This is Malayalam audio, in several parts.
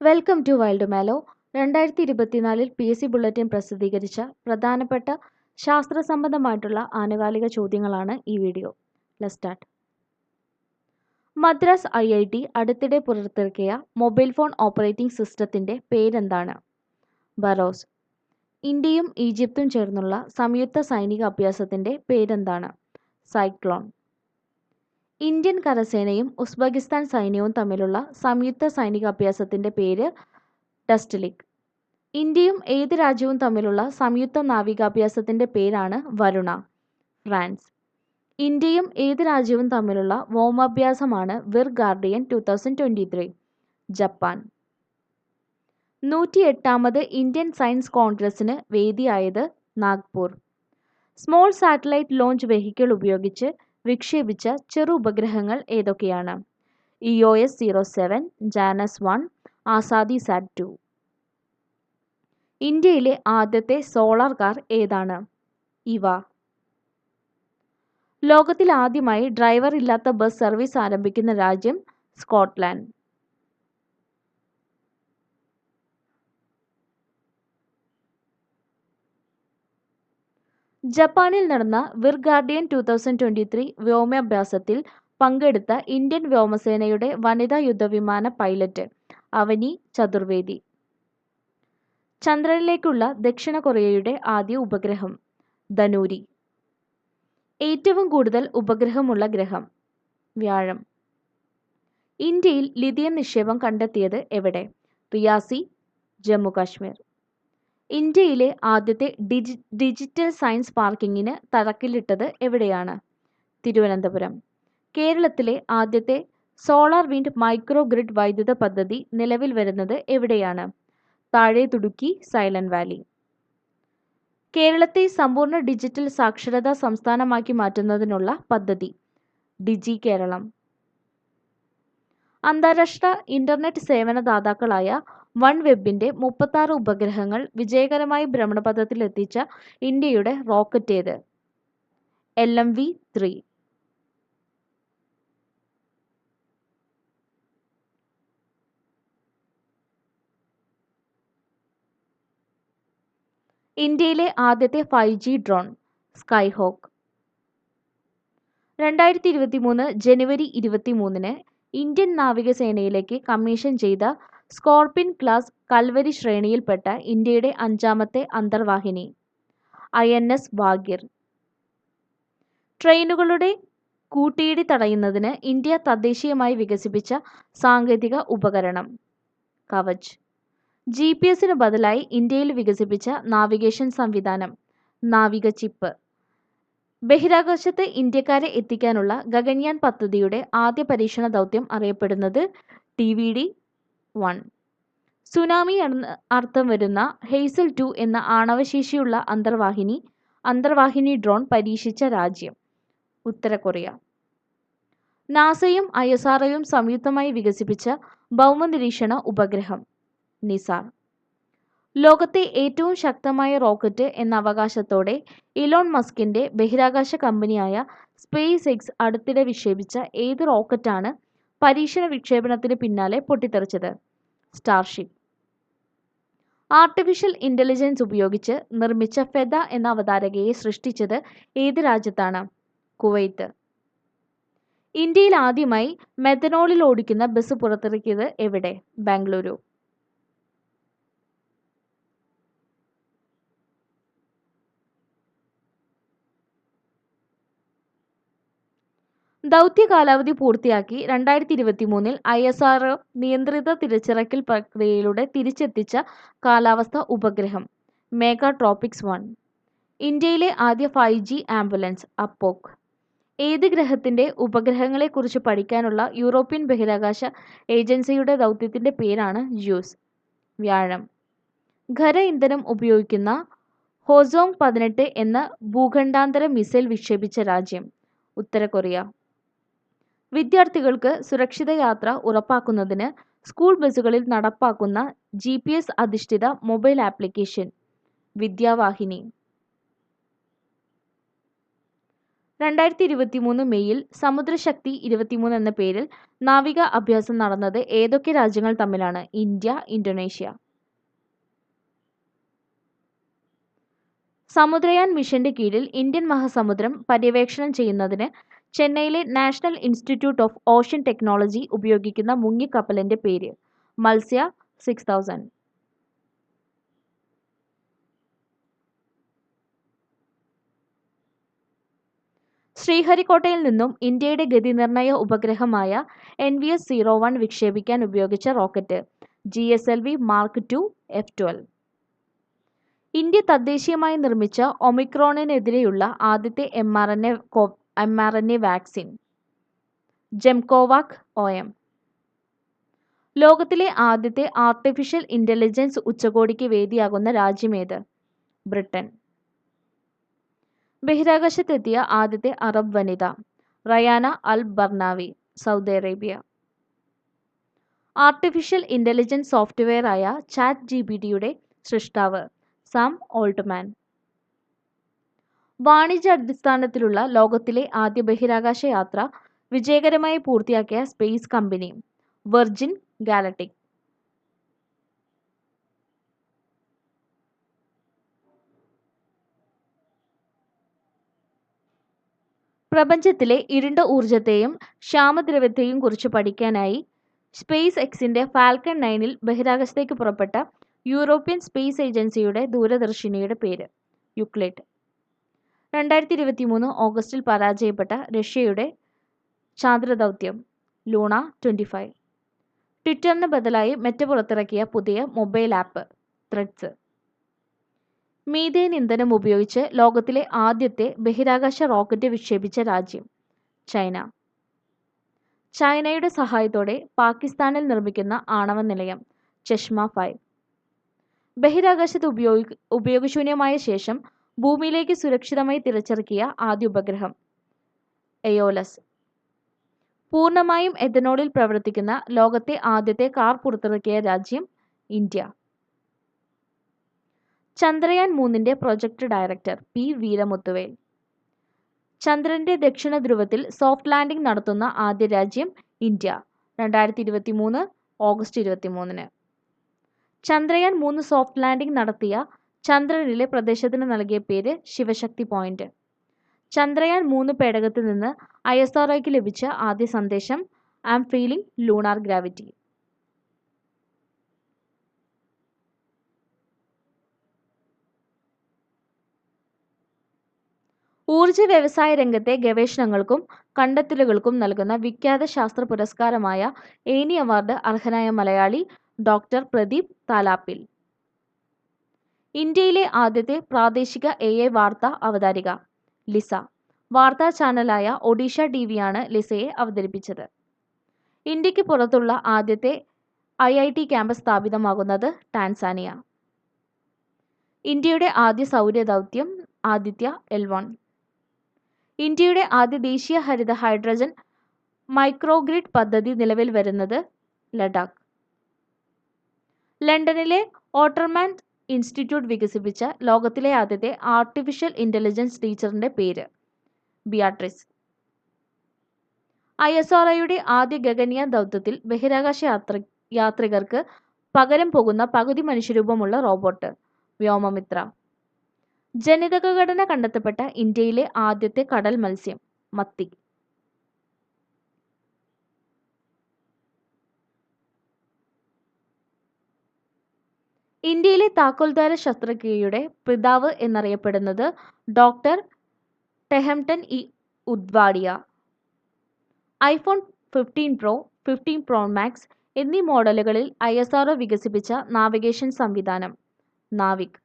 വെൽക്കം ടു വൈൽഡ് മാലോ രണ്ടായിരത്തി ഇരുപത്തിനാലിൽ പി എസ് സി ബുള്ളറ്റിൻ പ്രസിദ്ധീകരിച്ച പ്രധാനപ്പെട്ട ശാസ്ത്ര സംബന്ധമായിട്ടുള്ള ആനുകാലിക ചോദ്യങ്ങളാണ് ഈ video. Let start Madras I I T അടുത്തിടെ പുറത്തിറക്കിയ മൊബൈൽ ഫോൺ ഓപ്പറേറ്റിംഗ് സിസ്റ്റത്തിന്റെ പേരെന്താണ്? ബറോസ്. ഇന്ത്യയും ഈജിപ്തും ചേർന്നുള്ള സംയുക്ത സൈനിക അഭ്യാസത്തിന്റെ പേരെന്താണ്? സൈക്ലോൺ. ഇന്ത്യൻ കരസേനയും ഉസ്ബെക്കിസ്ഥാൻ സൈന്യവും തമ്മിലുള്ള സംയുക്ത സൈനിക അഭ്യാസത്തിന്റെ പേര് ഡസ്റ്റ്ലിക് ഇന്ത്യയും ഏത് രാജ്യവും തമ്മിലുള്ള സംയുക്ത നാവികാഭ്യാസത്തിന്റെ പേരാണ് വരുണ ഫ്രാൻസ്. ഇന്ത്യയും ഏത് രാജ്യവും തമ്മിലുള്ള വ്യോമാഭ്യാസമാണ് Veer guardian two thousand twenty three Japan. നൂറ്റി എട്ടാമത് ഇന്ത്യൻ സയൻസ് കോൺഗ്രസിന് വേദിയായത് Nagpur. Small satellite launch vehicle ഉപയോഗിച്ച് വിക്ഷേപിച്ച ചെറു ഉപഗ്രഹങ്ങൾ ഏതൊക്കെയാണ്? E O S zero seven Janus one Azadi sat two ഇന്ത്യയിലെ ആദ്യത്തെ സോളാർ കാർ ഏതാണ്? ഇവ. ലോകത്തിൽ ആദ്യമായി ഡ്രൈവർ ഇല്ലാത്ത ബസ് സർവീസ് ആരംഭിക്കുന്ന രാജ്യം സ്കോട്ട്ലാൻഡ്. ജപ്പാനിൽ നടന്ന Veer guardian two thousand twenty three വ്യോമാഭ്യാസത്തിൽ പങ്കെടുത്ത ഇന്ത്യൻ വ്യോമസേനയുടെ വനിതാ യുദ്ധവിമാന പൈലറ്റ് അവനി ചതുർവേദി. ചന്ദ്രനിലേക്കുള്ള ദക്ഷിണ കൊറിയയുടെ ആദ്യ ഉപഗ്രഹം ധനൂരി. ഏറ്റവും കൂടുതൽ ഉപഗ്രഹമുള്ള ഗ്രഹം വ്യാഴം. ഇന്ത്യയിൽ ലിഥിയം നിക്ഷേപം കണ്ടെത്തിയത് എവിടെ? റിയാസി ജമ്മു കാശ്മീർ. ഇന്ത്യയിലെ ആദ്യത്തെ ഡിജി ഡിജിറ്റൽ സയൻസ് പാർക്കിങ്ങിന് തറക്കല്ലിട്ടത് എവിടെയാണ്? തിരുവനന്തപുരം. കേരളത്തിലെ ആദ്യത്തെ സോളാർ വിൻഡ് മൈക്രോ ഗ്രിഡ് വൈദ്യുത പദ്ധതി നിലവിൽ വരുന്നത് എവിടെയാണ്? താഴെ തുടുക്കി സൈലന്റ് വാലി. കേരളത്തെ സമ്പൂർണ ഡിജിറ്റൽ സാക്ഷരതാ സംസ്ഥാനമാക്കി മാറ്റുന്നതിനുള്ള പദ്ധതി ഡിജി കേരളം. അന്താരാഷ്ട്ര ഇന്റർനെറ്റ് സേവനദാതാക്കളായ വൺ വെബിന്റെ മുപ്പത്താറ് ഉപഗ്രഹങ്ങൾ വിജയകരമായി ഭ്രമണപഥത്തിലെത്തിച്ച ഇന്ത്യയുടെ റോക്കറ്റ് ഏത്? L M V three. ഇന്ത്യയിലെ ആദ്യത്തെ ഫൈവ് ജി ഡ്രോൺ സ്കൈഹോക്ക്. രണ്ടായിരത്തി ഇരുപത്തി മൂന്ന് ജനുവരി ഇരുപത്തി മൂന്നിന് ഇന്ത്യൻ നാവികസേനയിലേക്ക് കമ്മീഷൻ ചെയ്ത സ്കോർപിൻ ക്ലാസ് കൽവരി ശ്രേണിയിൽപ്പെട്ട ഇന്ത്യയുടെ അഞ്ചാമത്തെ അന്തർവാഹിനി. I N S Vagir. ട്രെയിനുകളുടെ കൂട്ടിയിടി തടയുന്നതിന് ഇന്ത്യ തദ്ദേശീയമായി വികസിപ്പിച്ച സാങ്കേതിക ഉപകരണം. കവച്. ജി പി എസിന് ബദലായി ഇന്ത്യയിൽ വികസിപ്പിച്ച നാവിഗേഷൻ സംവിധാനം നാവിക ചിപ്പ്. ബഹിരാകാശത്ത് ഇന്ത്യക്കാരെ എത്തിക്കാനുള്ള ഗഗൻയാൻ പദ്ധതിയുടെ ആദ്യ പരീക്ഷണ ദൗത്യം അറിയപ്പെടുന്നത് T V D one. Tsunami എന്ന അർത്ഥം വരുന്ന ഹെയ്സൽ ടു എന്ന ആണവശേഷിയുള്ള അന്തർവാഹിനി അന്തർവാഹിനി ഡ്രോൺ പരീക്ഷിച്ച രാജ്യം. ഉത്തര കൊറിയ. നാസയും ഐ എസ് ആർഒയും സംയുക്തമായി വികസിപ്പിച്ച ഭൗമനിരീക്ഷണ ഉപഗ്രഹം നിസാർ. ലോകത്തെ ഏറ്റവും ശക്തമായ റോക്കറ്റ് എന്ന അവകാശത്തോടെ ഇലോൺ മസ്കിന്റെ ബഹിരാകാശ കമ്പനിയായ സ്പേസ് എക്സ് അടുത്തിടെ വിക്ഷേപിച്ച ഏത് റോക്കറ്റാണ് പരീക്ഷണ വിക്ഷേപണത്തിന് പിന്നാലെ പൊട്ടിത്തെറിച്ചത്? സ്റ്റാർഷിപ്പ്. ആർട്ടിഫിഷ്യൽ ഇന്റലിജൻസ് ഉപയോഗിച്ച് നിർമ്മിച്ച ഫെദ എന്ന അവതാരകയെ സൃഷ്ടിച്ചത് ഏത് രാജ്യത്താണ്? കുവൈത്ത്. ഇന്ത്യയിൽ ആദ്യമായി മെഥനോളിൽ ഓടിക്കുന്ന ബസ് പുറത്തിറക്കിയത് എവിടെ? ബാംഗ്ലൂരു. ദൗത്യ കാലാവധി പൂർത്തിയാക്കി രണ്ടായിരത്തി ഇരുപത്തി മൂന്നിൽ ഐ എസ് ആർ നിയന്ത്രിത തിരിച്ചിറക്കൽ പ്രക്രിയയിലൂടെ തിരിച്ചെത്തിച്ച കാലാവസ്ഥ ഉപഗ്രഹം മേഗ ട്രോപ്പിക്സ് വൺ ഇന്ത്യയിലെ ആദ്യ ഫൈവ് ജി ആംബുലൻസ് അപ്പോക്. ഏത് ഗ്രഹത്തിന്റെ ഉപഗ്രഹങ്ങളെക്കുറിച്ച് പഠിക്കാനുള്ള യൂറോപ്യൻ ബഹിരാകാശ ഏജൻസിയുടെ ദൗത്യത്തിന്റെ പേരാണ് ജ്യൂസ് വ്യാഴം. ഖര ഇന്ധനം ഉപയോഗിക്കുന്ന ഹോസോങ് പതിനെട്ട് എന്ന ഭൂഖണ്ഡാന്തര മിസൈൽ വിക്ഷേപിച്ച രാജ്യം ഉത്തര കൊറിയ വിദ്യാർത്ഥികൾക്ക് സുരക്ഷിത യാത്ര ഉറപ്പാക്കുന്നതിന് സ്കൂൾ ബസ്സുകളിൽ നടപ്പാക്കുന്ന ജി പി എസ് അധിഷ്ഠിത മൊബൈൽ ആപ്ലിക്കേഷൻ. വിദ്യാവാഹിനി. രണ്ടായിരത്തി ഇരുപത്തിമൂന്ന് മെയ്യിൽ സമുദ്രശക്തി ഇരുപത്തിമൂന്ന് എന്ന പേരിൽ നാവിക അഭ്യാസം നടന്നത് ഏതൊക്കെ രാജ്യങ്ങൾ തമ്മിലാണ്? India Indonesia. സമുദ്രയാൻ മിഷന്റെ കീഴിൽ ഇന്ത്യൻ മഹാസമുദ്രം പര്യവേക്ഷണം ചെയ്യുന്നതിന് ചെന്നൈയിലെ national institute of ocean technology ഉപയോഗിക്കുന്ന മുങ്ങിക്കപ്പലിന്റെ പേര്. മത്സ്യ സിക്സ് തൗസൻഡ് ശ്രീഹരിക്കോട്ടയിൽ നിന്നും ഇന്ത്യയുടെ ഗതി നിർണയ ഉപഗ്രഹമായ N V S zero one വിക്ഷേപിക്കാൻ ഉപയോഗിച്ച rocket. G S L V mark two F twelve India തദ്ദേശീയമായി നിർമ്മിച്ച ഒമിക്രോണിനെതിരെയുള്ള ആദ്യത്തെ M R N A A vaccine Gemcovac O M ലോകത്തിലെ ആദ്യത്തെ ആർട്ടിഫിഷ്യൽ ഇന്റലിജൻസ് ഉച്ചകോടിക്ക് വേദിയാകുന്ന രാജ്യമേത് ബ്രിട്ടൻ. ബഹിരാകാശത്തെത്തിയ ആദ്യത്തെ അറബ് വനിത Rayyana Al Barnawi Saudi Arabia. Artificial intelligence സോഫ്റ്റ്വെയറായ chat G P ടിയുടെ സൃഷ്ടാവ് സാം ഓൾട്ട്മാൻ. വാണിജ്യ അടിസ്ഥാനത്തിലുള്ള ലോകത്തിലെ ആദ്യ ബഹിരാകാശ യാത്ര വിജയകരമായി പൂർത്തിയാക്കിയ സ്പേസ് കമ്പനി വെർജിൻ ഗാലക്ടിക് പ്രപഞ്ചത്തിലെ ഇരുണ്ട ഊർജത്തെയും ക്ഷാമദ്രവ്യത്തെയും കുറിച്ച് പഠിക്കാനായി സ്പേസ് എക്സിന്റെ ഫാൽക്കൺ നയനിൽ ബഹിരാകാശത്തേക്ക് പുറപ്പെട്ട യൂറോപ്യൻ സ്പേസ് ഏജൻസിയുടെ ദൂരദർശിനിയുടെ പേര് യുക്ലിഡ്. രണ്ടായിരത്തി ഇരുപത്തി മൂന്ന് ഓഗസ്റ്റിൽ പരാജയപ്പെട്ട റഷ്യയുടെ ചാന്ദ്രദൗത്യം ലൂണ ട്വന്റി ഫൈവ് ട്വിറ്ററിന് ബദലായി മെറ്റ പുറത്തിറക്കിയ പുതിയ മൊബൈൽ ആപ്പ് ത്രെഡ്സ്. മീതേൻ ഇന്ധനം ഉപയോഗിച്ച് ലോകത്തിലെ ആദ്യത്തെ ബഹിരാകാശ റോക്കറ്റ് വിക്ഷേപിച്ച രാജ്യം ചൈന. ചൈനയുടെ സഹായത്തോടെ പാകിസ്ഥാനിൽ നിർമ്മിക്കുന്ന ആണവ നിലയം ചഷ്മ ഫൈവ്. ബഹിരാകാശത്ത് ഉപയോഗി ഉപയോഗശൂന്യമായ ശേഷം ഭൂമിയിലേക്ക് സുരക്ഷിതമായി തിരിച്ചിറക്കിയ ആദ്യ ഉപഗ്രഹം. എയോലസ്. പൂർണമായും എഥനോളിൽ പ്രവർത്തിക്കുന്ന ലോകത്തെ ആദ്യത്തെ കാർ പുറത്തിറക്കിയ രാജ്യം ഇന്ത്യ. ചന്ദ്രയാൻ മൂന്നിന്റെ പ്രൊജക്ട് ഡയറക്ടർ പി വീരമുത്തുവേൽ. ചന്ദ്രന്റെ ദക്ഷിണ ധ്രുവത്തിൽ സോഫ്റ്റ് ലാൻഡിംഗ് നടത്തുന്ന ആദ്യ രാജ്യം ഇന്ത്യ രണ്ടായിരത്തി ഇരുപത്തി മൂന്ന് ഓഗസ്റ്റ് ഇരുപത്തി മൂന്നിന് ചന്ദ്രയാൻ മൂന്ന് സോഫ്റ്റ് ലാൻഡിംഗ് നടത്തിയ ചന്ദ്രനിലെ പ്രദേശത്തിന് നൽകിയ പേര് ശിവശക്തി പോയിന്റ്. ചന്ദ്രയാൻ മൂന്ന് പേടകത്തിൽ നിന്ന് ഐ എസ് ആർ ലഭിച്ച ആദ്യ സന്ദേശം I am feeling lunar gravity ഊർജ വ്യവസായ രംഗത്തെ ഗവേഷണങ്ങൾക്കും കണ്ടെത്തലുകൾക്കും നൽകുന്ന വിഖ്യാത ശാസ്ത്ര പുരസ്കാരമായ ഏനി അവാർഡ് അർഹനായ മലയാളി ഡോക്ടർ പ്രദീപ് താലാപ്പിൽ. ഇന്ത്യയിലെ ആദ്യത്തെ പ്രാദേശിക എ ഐ വാർത്താ അവതാരിക ലിസ. വാർത്താ ചാനലായ ഒഡീഷ ടി വിയാണ് ലിസയെ അവതരിപ്പിച്ചത്. ഇന്ത്യയ്ക്ക് പുറത്തുള്ള ആദ്യത്തെ ഐ ഐ ടി ക്യാമ്പസ് സ്ഥാപിതമാകുന്നത് ടാൻസാനിയ. ഇന്ത്യയുടെ ആദ്യ സൗര ദൗത്യം ആദിത്യ എൽ വൺ. ഇന്ത്യയുടെ ആദ്യ ദേശീയ ഹരിത ഹൈഡ്രജൻ മൈക്രോഗ്രിഡ് പദ്ധതി നിലവിൽ വരുന്നത് ലഡാക്ക്. ലണ്ടനിലെ ഓട്ടർമാൻ ഇൻസ്റ്റിറ്റ്യൂട്ട് വികസിപ്പിച്ച ലോകത്തിലെ ആദ്യത്തെ ആർട്ടിഫിഷ്യൽ ഇന്റലിജൻസ് ടീച്ചറിന്റെ പേര്. ബിയാട്രിസ്. ഐ എസ് ആർ ആദ്യ ഗഗൻയാൻ ദൗത്യത്തിൽ ബഹിരാകാശ യാത്ര യാത്രികർക്ക് പകരം പോകുന്ന പകുതി മനുഷ്യരൂപമുള്ള റോബോട്ട് വ്യോമമിത്ര. ജനിതക ഘടന കണ്ടെത്തപ്പെട്ട ഇന്ത്യയിലെ ആദ്യത്തെ കടൽ മത്സ്യം മത്തി. ഇന്ത്യയിലെ താക്കോൽദ്വാര ശസ്ത്രക്രിയയുടെ പിതാവ് എന്നറിയപ്പെടുന്നത് doctor Tehemton E Udwadia iPhone fifteen pro fifteen pro max എന്നീ മോഡലുകളിൽ ഐ എസ് ആർ വികസിപ്പിച്ച നാവിഗേഷൻ സംവിധാനം NavIC.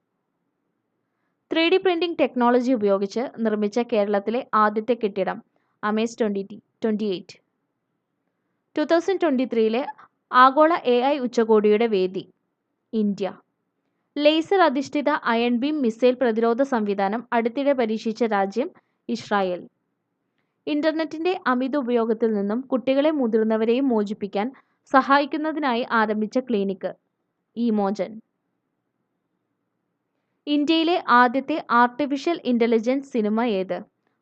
Three D printing technology ഉപയോഗിച്ച് നിർമ്മിച്ച കേരളത്തിലെ ആദ്യത്തെ കെട്ടിടം Amaze twenty twenty eight. Two thousand twenty ത്രീയിലെ ആഗോള എ ഐ ഉച്ചകോടിയുടെ വേദി ഇന്ത്യ. ലേസർ അധിഷ്ഠിത അയൺ ബീം മിസൈൽ പ്രതിരോധ സംവിധാനം അടുത്തിടെ പരീക്ഷിച്ച രാജ്യം ഇസ്രായേൽ. ഇന്റർനെറ്റിന്റെ അമിത ഉപയോഗത്തിൽ നിന്നും കുട്ടികളെ മുതിർന്നവരെയും മോചിപ്പിക്കാൻ സഹായിക്കുന്നതിനായി ആരംഭിച്ച ക്ലിനിക്ക് ഇമോജൻ ഇന്ത്യയിലെ ആദ്യത്തെ ആർട്ടിഫിഷ്യൽ ഇന്റലിജൻസ് സിനിമ ഏത്?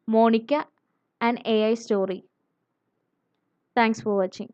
Monica and A I story. Thanks for watching.